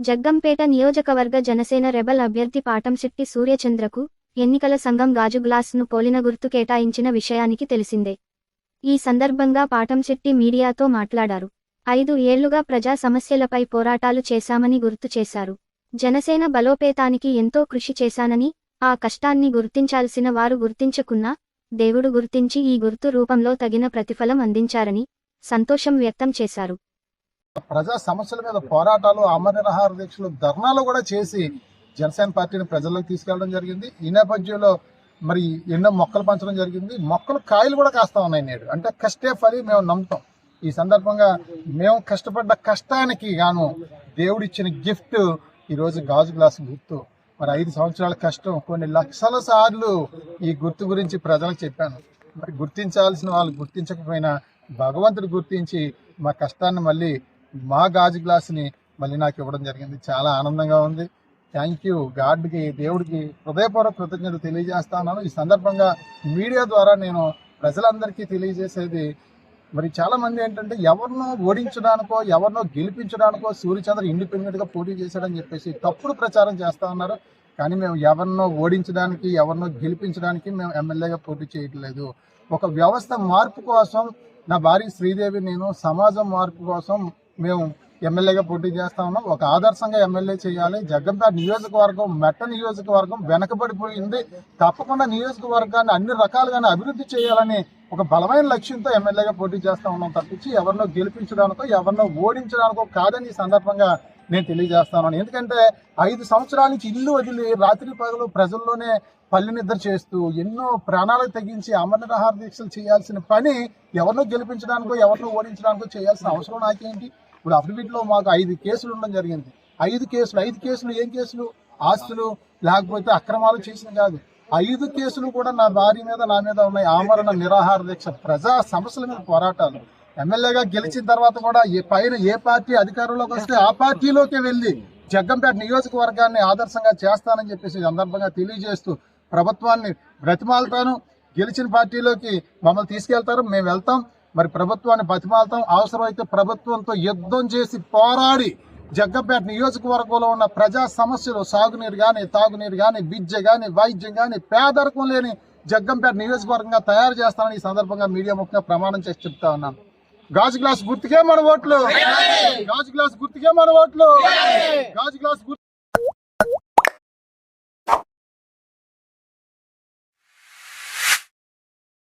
జగ్గంపేట నియోజకవర్గ జనసేన రెబల్ అభ్యర్థి పాటంశెట్టి సూర్యచంద్రకు ఎన్నికల సంఘం గాజు గ్లాస్ను పోలిన గుర్తు కేటాయించిన విషయానికి తెలిసిందే. ఈ సందర్భంగా పాటంశెట్టి మీడియాతో మాట్లాడారు. ఐదు ఏళ్ళుగా ప్రజా సమస్యలపై పోరాటాలు చేశామని గుర్తు చేశారు. జనసేన బలోపేతానికి ఎంతో కృషి చేశానని ఆ కష్టాన్ని గుర్తించాల్సిన వారు గుర్తించకున్నా దేవుడు గుర్తించి ఈ గుర్తు రూపంలో తగిన ప్రతిఫలం అందించారని సంతోషం వ్యక్తం చేశారు. ప్రజా సమస్యల మీద పోరాటాలు అమరనిరహార దీక్షలు ధర్నాలు కూడా చేసి జనసేన పార్టీని ప్రజల్లోకి తీసుకెళ్ళడం జరిగింది. ఈ నేపథ్యంలో మరి ఎన్నో మొక్కలు పంచడం జరిగింది. మొక్కలు కాయలు కూడా కాస్తా ఉన్నాయి నేడు. అంటే కష్టే ఫలి మేము నమ్ముతాం. ఈ సందర్భంగా మేము కష్టపడ్డ కష్టానికి గాను దేవుడిచ్చిన గిఫ్ట్ ఈరోజు గాజు గ్లాస్ గుర్తు మరి ఐదు సంవత్సరాల కష్టం కొన్ని లక్షల సార్లు ఈ గుర్తు గురించి ప్రజలకు చెప్పాను. మరి గుర్తించాల్సిన వాళ్ళు గుర్తించకపోయినా భగవంతుడు గుర్తించి మా కష్టాన్ని మళ్ళీ మా గాజు గ్లాసుని మళ్ళీ నాకు ఇవ్వడం జరిగింది. చాలా ఆనందంగా ఉంది. థ్యాంక్ యూ గాడ్కి దేవుడికి హృదయపూర్వక కృతజ్ఞత తెలియజేస్తా ఉన్నాను. ఈ సందర్భంగా మీడియా ద్వారా నేను ప్రజలందరికీ తెలియజేసేది మరి చాలా మంది ఏంటంటే ఎవరినో ఓడించడానికో ఎవరినో గెలిపించడానికో సూర్యచంద్ర ఇండిపెండెంట్గా పోటీ చేశాడని చెప్పేసి తప్పుడు ప్రచారం చేస్తా ఉన్నారు. కానీ మేము ఎవరినో ఓడించడానికి ఎవరినో గెలిపించడానికి మేము ఎమ్మెల్యేగా పోటీ చేయట్లేదు. ఒక వ్యవస్థ మార్పు కోసం నా భార్య శ్రీదేవి నేను సమాజం మార్పు కోసం మేము ఎమ్మెల్యేగా పోటీ చేస్తా ఉన్నాం. ఒక ఆదర్శంగా ఎమ్మెల్యే చేయాలి. జగ్గంపేట నియోజకవర్గం మెట్ట నియోజకవర్గం వెనకబడిపోయింది. తప్పకుండా నియోజకవర్గాన్ని అన్ని రకాలుగానే అభివృద్ధి చేయాలని ఒక బలమైన లక్ష్యంతో ఎమ్మెల్యేగా పోటీ చేస్తా ఉన్నాం తప్పించి ఎవరినో గెలిపించడానికో ఎవరినో ఓడించడానికో కాదని ఈ సందర్భంగా నేను తెలియజేస్తాను. ఎందుకంటే ఐదు సంవత్సరాల నుంచి ఇల్లు వదిలి రాత్రి పగలు ప్రజల్లోనే పల్లె నిద్ర చేస్తూ ఎన్నో ప్రాణాలకు తగ్గించి అమరనిరహార దీక్షలు చేయాల్సిన పని ఎవరినో గెలిపించడానికో ఎవరినో ఓడించడానికో చేయాల్సిన అవసరం నాకేంటి? ఇప్పుడు అఫిడవిట్లో మాకు ఐదు కేసులు ఉండడం జరిగింది. ఐదు కేసులు ఐదు కేసులు ఏం కేసులు? ఆస్తులు లేకపోతే అక్రమాలు చేసిన కాదు. ఐదు కేసులు కూడా నా భార్య మీద నా మీద ఉన్నాయి. ఆమరణ నిరాహార దీక్ష ప్రజా సమస్యల మీద పోరాటాలు. ఎమ్మెల్యేగా గెలిచిన తర్వాత కూడా ఏ పైన ఏ పార్టీ అధికారంలోకి వస్తే ఆ పార్టీలోకి వెళ్ళి జగ్గంపేట నియోజకవర్గాన్ని ఆదర్శంగా చేస్తానని చెప్పేసి సందర్భంగా తెలియజేస్తూ ప్రభుత్వాన్ని బ్రతిమాలతాను. గెలిచిన పార్టీలోకి మమ్మల్ని తీసుకెళ్తారు. మేము వెళ్తాం. మరి ప్రభుత్వాన్ని బతిమాలతాం అవసరమైతే ప్రభుత్వంతో యుద్ధం చేసి పోరాడి జగ్గంపేట నియోజకవర్గంలో ఉన్న ప్రజా సమస్యలు సాగునీరు కానీ తాగునీరు కానీ విద్య కానీ వైద్యం కానీ పేదరికం లేని జగ్గంపేట నియోజకవర్గంగా తయారు చేస్తానని ఈ సందర్భంగా మీడియా ముఖ్యంగా ప్రమాణం చేసి చెప్తా ఉన్నాను గాజు గ్లాస్ గుర్తుకే మన ఓట్లు. గాజు గ్లాస్ గుర్తుకే మన ఓట్లు. గాజు గ్లాస్ గుర్తు